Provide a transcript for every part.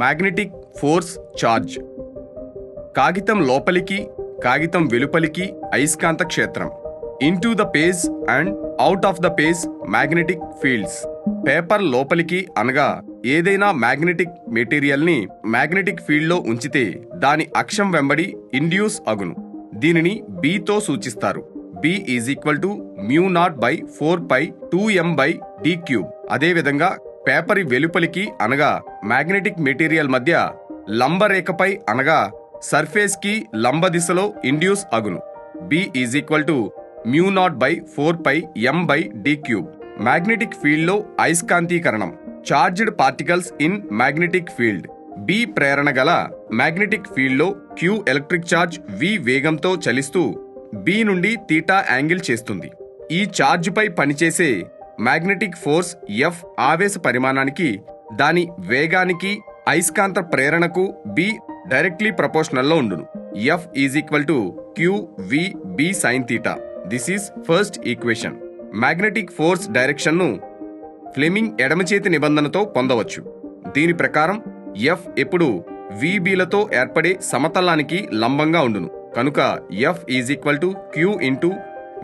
Magnetic force charge కాగితం లోపలికి కాగితం వెలుపలికి అయస్కాంత క్షేత్రం. Into the page and out of the page magnetic fields paper లోపలికి అనగా ఏదైనా మ్యాగ్నెటిక్ మెటీరియల్ని మ్యాగ్నెటిక్ ఫీల్డ్లో ఉంచితే దాని అక్షం వెంబడి ఇండ్యూస్ అగును. దీనిని బీతో సూచిస్తారు. B is equal to mu naught by four pi two M by D cube అదేవిధంగా పేపర్ వెలుపలికి అనగా మ్యాగ్నెటిక్ మెటీరియల్ మధ్య లంబరేఖపై అనగా సర్ఫేస్కి లంబ దిశలో ఇండ్యూస్ అగును. B is equal to mu naught by four pi M by D cube magnetic ఫీల్డ్లో అయస్కాంతీకరణం. Charged particles in magnetic field B ప్రేరణ గల మ్యాగ్నెటిక్ ఫీల్డ్లో క్యూ ఎలక్ట్రిక్ చార్జ్ వి వేగంతో చలిస్తూ బి నుండి తీటా యాంగిల్ చేస్తుంది. ఈ ఛార్జ్పై పనిచేసే మ్యాగ్నెటిక్ ఫోర్స్ ఎఫ్ ఆవేశ పరిమాణానికి దాని వేగానికి అయస్కాంత ప్రేరణకు బి డైరెక్ట్లీ ప్రపోర్షనల్లో ఉండును. F is equal to Q V B sine theta this is first equation magnetic force డైరెక్షన్ను Fleming ఎడమ చేతి నిబంధనతో పొందవచ్చు. దీని ప్రకారం ఎఫ్ ఎప్పుడు విబిలతో ఏర్పడే సమతలానికి లంబంగా ఉండును. కనుక F is equal to Q into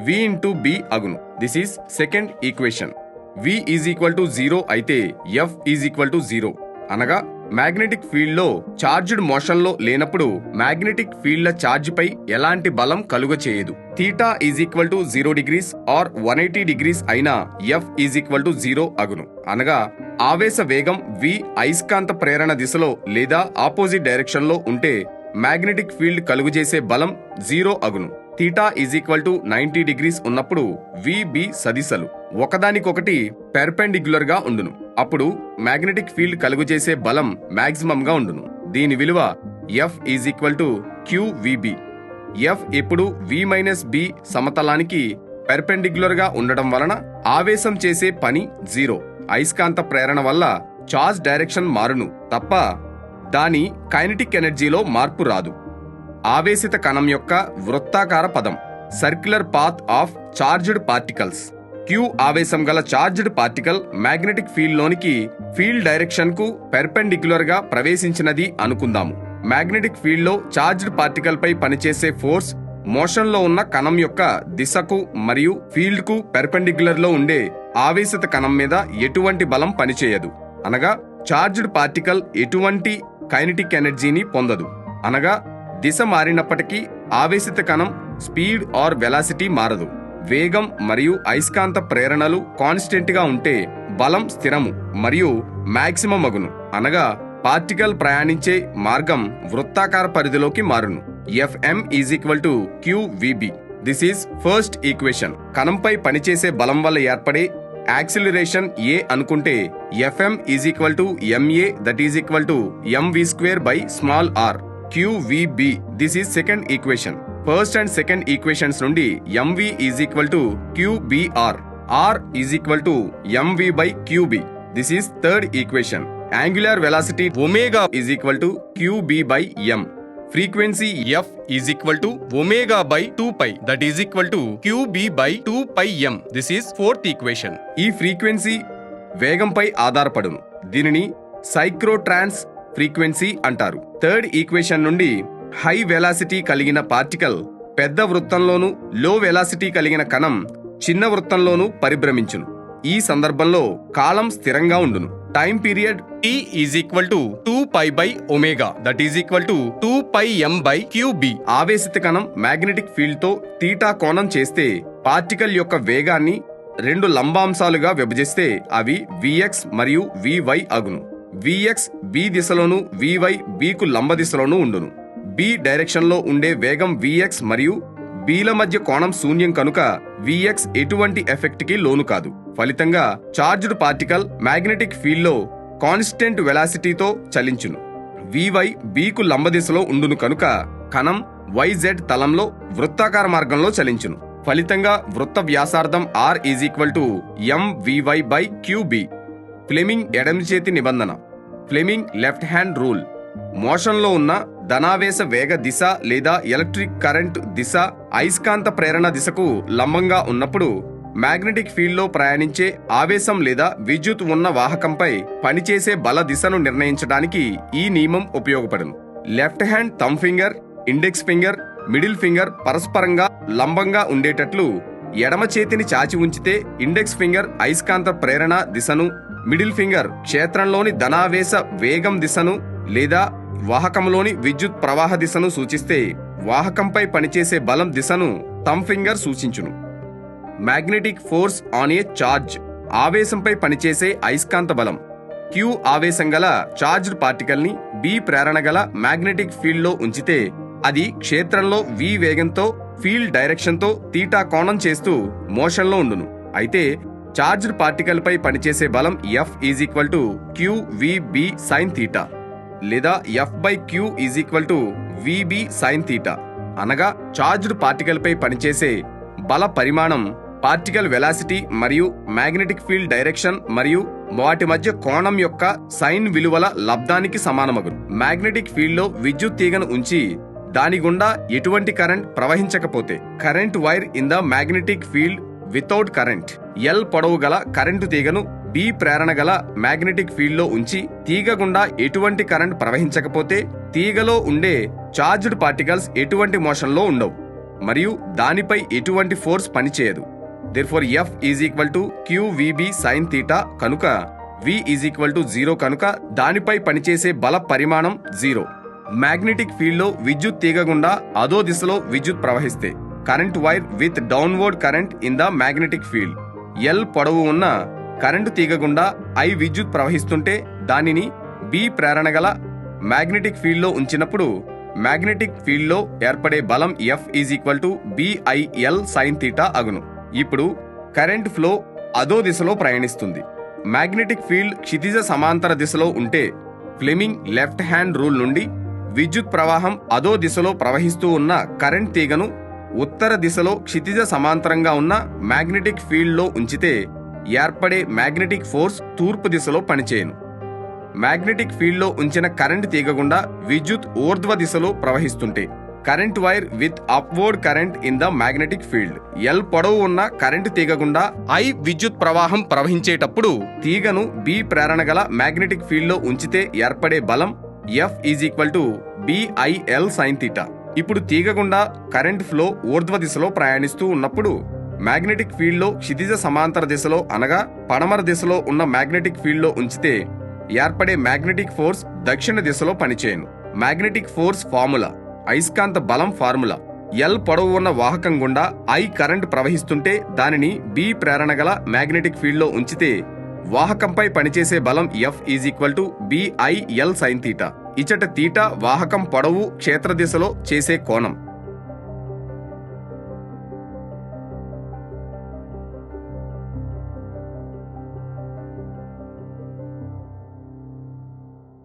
V into B అగును. This is second equation V is equal to zero అయితే F is equal to zero అనగా మ్యాగ్నెటిక్ ఫీల్డ్లో చార్జ్డ్ మోషన్లో లేనప్పుడు మ్యాగ్నెటిక్ ఫీల్డ్ల ఛార్జ్ పై ఎలాంటి బలం కలుగ చేయదు. Theta is equal to zero degrees or one eighty degrees అయినా F is equal to zero అగును. అనగా ఆవేశ వేగం వి అయస్కాంత ప్రేరణ దిశలో లేదా ఆపోజిట్ డైరెక్షన్లో ఉంటే మ్యాగ్నెటిక్ ఫీల్డ్ కలుగజేసే బలం జీరో అగును. Theta is equal to ninety degrees ఉన్నప్పుడు విబి సదిశలు ఒకదానికొకటి పెర్పెండిక్యులర్గా ఉండును. అప్పుడు మ్యాగ్నెటిక్ ఫీల్డ్ కలుగజేసే బలం మాక్సిమం గా ఉండును. దీని విలువ F is equal to Q V B F ఎప్పుడు వి మైనస్ బి సమతలానికి పెర్పెండిక్యులర్గా ఉండడం వలన ఆవేశం చేసే పని జీరో. అయస్కాంత ప్రేరణ వల్ల చార్జ్ డైరెక్షన్ మారును తప్ప దాని కైనటిక్ ఎనర్జీలో మార్పు రాదు. ఆవేశిత కణం యొక్క వృత్తాకార పదం. Circular path of charged particles Q ఆవేశం గల చార్జ్డ్ పార్టికల్ మ్యాగ్నెటిక్ ఫీల్డ్ లోనికి ఫీల్డ్ డైరెక్షన్కు పెర్పెండిక్యులర్గా ప్రవేశించినది అనుకుందాము. మ్యాగ్నెటిక్ ఫీల్డ్లో చార్జ్డ్ పార్టికల్ పై పనిచేసే ఫోర్స్ మోషన్లో ఉన్న కణం యొక్క దిశకు మరియు ఫీల్డ్కు పెర్పెండిక్యులర్లో ఉండే ఆవేశిత కణం మీద ఎటువంటి బలం పనిచేయదు. అనగా చార్జ్డ్ పార్టికల్ ఎటువంటి కైనటిక్ ఎనర్జీని పొందదు. అనగా దిశ మారినప్పటికీ ఆవేశిత కణం స్పీడ్ ఆర్ వెలాసిటీ మారదు. వేగం మరియు అయస్కాంత ప్రేరణలు కాన్స్టెంట్గా ఉంటే బలం స్థిరము మరియు మాక్సిమం అగును అనగా పార్టికల్ ప్రయాణించే మార్గం వృత్తాకార పరిధిలోకి మారును. F M is equal to Q V B this is first equation కణంపై పనిచేసే బలం వల్ల ఏర్పడే యాక్సిలరేషన్ ఏ అనుకుంటే F M is equal to M A that is equal to M V square by small R Q V B this is second equation first and second equations నుండి M V is equal to Q B R R is equal to M V by Q B this is third equation angular velocity omega is equal to Q B by M frequency F is equal to omega by two pi that is equal to Q B by two pi M this is fourth equation ఈ frequency వేగంపై ఆధారపడును. దీనిని సైక్రోట్రాన్స్ frequency అంటారు. Third equation నుండి high velocity కలిగిన particle పెద్ద వృత్తంలోను లో వెలాసిటీ కలిగిన కణం చిన్న వృత్తంలోనూ పరిభ్రమించును. ఈ సందర్భంలో కాలం స్థిరంగా ఉండును. Time period T is equal to two pi by omega that is equal to two pi M by Q B ఆవేశిత కణం మ్యాగ్నెటిక్ ఫీల్డ్తో తీటా కోణం చేస్తే పార్టికల్ యొక్క వేగాన్ని రెండు లంబాంశాలుగా విభజిస్తే అవి విఎక్స్ మరియు వివై అగును. విఎక్స్ బి దిశలోను వివై బికు లంబ దిశలోను ఉండును. బి డైరెక్షన్లో ఉండే వేగం విఎక్స్ మరియు బీల మధ్య కోణం శూన్యం కనుక విఎక్స్ ఎటువంటి ఎఫెక్ట్కి లోను కాదు. ఫలితంగా చార్జ్డ్ పార్టికల్ మ్యాగ్నెటిక్ ఫీల్డ్లో కాన్స్టెంట్ వెలాసిటీతో చలించును. వివై బీకు లంబ దిశలో ఉండును కనుక కణం వైజెడ్ తలంలో వృత్తాకార మార్గంలో చలించును. ఫలితంగా వృత్త వ్యాసార్థం R is equal to M V Y by Q B Fleming ఎడమ చేతి నిబంధన. Fleming left hand rule. మోషన్లో ఉన్న ధనావేశ వేగ దిశ లేదా ఎలక్ట్రిక్ కరెంట్ దిశ అయస్కాంత ప్రేరణ దిశకు లంబంగా ఉన్నప్పుడు మ్యాగ్నెటిక్ ఫీల్డ్లో ప్రయాణించే ఆవేశం లేదా విద్యుత్ ఉన్న వాహకంపై పనిచేసే బల దిశను నిర్ణయించడానికి ఈ నియమం ఉపయోగపడును. Left hand thumb finger index finger middle finger పరస్పరంగా లంబంగా ఉండేటట్లు ఎడమ చేతిని చాచి ఉంచితే ఇండెక్స్ ఫింగర్ అయస్కాంత ప్రేరణ దిశను మిడిల్ ఫింగర్ క్షేత్రంలోని ధనావేశ వేగం దిశను లేదా వాహకంలోని విద్యుత్ ప్రవాహ దిశను సూచిస్తే వాహకంపై పనిచేసే బలం దిశను thumb finger సూచించును. Magnetic force on a charge ఆవేశంపై పనిచేసే అయస్కాంత బలం. క్యూ ఆవేశం గల చార్జ్డ్ పార్టికల్ని బి ప్రేరణ గల మ్యాగ్నెటిక్ ఫీల్డ్లో ఉంచితే అది క్షేత్రంలో వి వేగంతో ఫీల్డ్ డైరెక్షన్తో తీటా కోణం చేస్తూ మోషన్లో ఉండును. అయితే చార్జ్డ్ పార్టికల్పై పనిచేసే బలం F is equal to Q V B sine theta లేదా F by Q is equal to V B sine theta అనగా చార్జ్డ్ పార్టికల్పై పనిచేసే బల పరిమాణం పార్టికల్ వెలాసిటీ మరియు మ్యాగ్నెటిక్ ఫీల్డ్ డైరెక్షన్ మరియు వాటి మధ్య కోణం యొక్క సైన్ విలువల లబ్ధానికి సమానమగును. మ్యాగ్నెటిక్ ఫీల్డ్లో విద్యుత్ తీగను ఉంచి దాని గుండా ఎటువంటి current ప్రవహించకపోతే current wire in the magnetic field without current. L పొడవు గల కరెంటు తీగను బి ప్రేరణ గల మ్యాగ్నెటిక్ ఫీల్డ్లో ఉంచి తీగ గుండా ఎటువంటి కరెంట్ ప్రవహించకపోతే తీగలో ఉండే చార్జ్డ్ పార్టికల్స్ ఎటువంటి మోషన్లో ఉండవు. మరియు దానిపై ఎటువంటి ఫోర్స్ పనిచేయదు. Therefore F is equal to Q V B sine theta కనుక V is equal to zero కనుక దానిపై పనిచేసే బల పరిమాణం జీరో మ్యాగ్నెటిక్ ఫీల్డ్లో విద్యుత్ తీగ గుండా అదో దిశలో విద్యుత్ ప్రవహిస్తే current wire with downward current in the magnetic field. L పొడవు ఉన్న కరెంటు తీగ గుండా ఐ విద్యుత్ ప్రవహిస్తుంటే దానిని బి ప్రేరణ గల మ్యాగ్నెటిక్ ఫీల్డ్లో ఉంచినప్పుడు మ్యాగ్నెటిక్ ఫీల్డ్లో ఏర్పడే బలం F is equal to B I L sine theta అగును. ఇప్పుడు కరెంట్ ఫ్లో అదో దిశలో ప్రయాణిస్తుంది. మ్యాగ్నెటిక్ ఫీల్డ్ క్షితిజ సమాంతర దిశలో ఉంటే ఫ్లెమింగ్ లెఫ్ట్ హ్యాండ్ రూల్ నుండి విద్యుత్ ప్రవాహం అదో దిశలో ప్రవహిస్తూ ఉన్న కరెంట్ తీగను ఉత్తర దిశలో క్షితిజ సమాంతరంగా ఉన్న మ్యాగ్నెటిక్ ఫీల్డ్లో ఉంచితే ఏర్పడే మ్యాగ్నెటిక్ ఫోర్స్ తూర్పు దిశలో పనిచేయను. మ్యాగ్నెటిక్ ఫీల్డ్లో ఉంచిన కరెంట్ తీగకుండా విద్యుత్ ఊర్ధ్వ దిశలో ప్రవహిస్తుంటే current wire with upward current in the magnetic field. L పొడవు ఉన్న కరెంట్ తీగకుండా ఐ విద్యుత్ ప్రవాహం ప్రవహించేటప్పుడు తీగను బి ప్రేరణ గల మ్యాగ్నెటిక్ ఫీల్డ్లో ఉంచితే ఏర్పడే బలం F is equal to B I L sine theta ఇప్పుడు తీగకుండా కరెంట్ ఫ్లో ఊర్ధ్వ దిశలో ప్రయాణిస్తూ ఉన్నప్పుడు మ్యాగ్నెటిక్ ఫీల్డ్లో క్షితిజ సమాంతర దిశలో అనగా పడమర దిశలో ఉన్న మ్యాగ్నెటిక్ ఫీల్డ్లో ఉంచితే ఏర్పడే మ్యాగ్నెటిక్ ఫోర్స్ దక్షిణ దిశలో పనిచేయను. మ్యాగ్నెటిక్ ఫోర్స్ ఫార్ములా అయస్కాంత బలం ఫార్ములా ఎల్ పొడవు ఉన్న వాహకం గుండా ఐ కరెంట్ ప్రవహిస్తుంటే దానిని బి ప్రేరణ గల మ్యాగ్నెటిక్ ఫీల్డ్లో ఉంచితే వాహకంపై పనిచేసే బలం F is equal to B I L sine theta ఇచట theta వాహకం పొడవు క్షేత్ర దిశలో చేసే కోణం.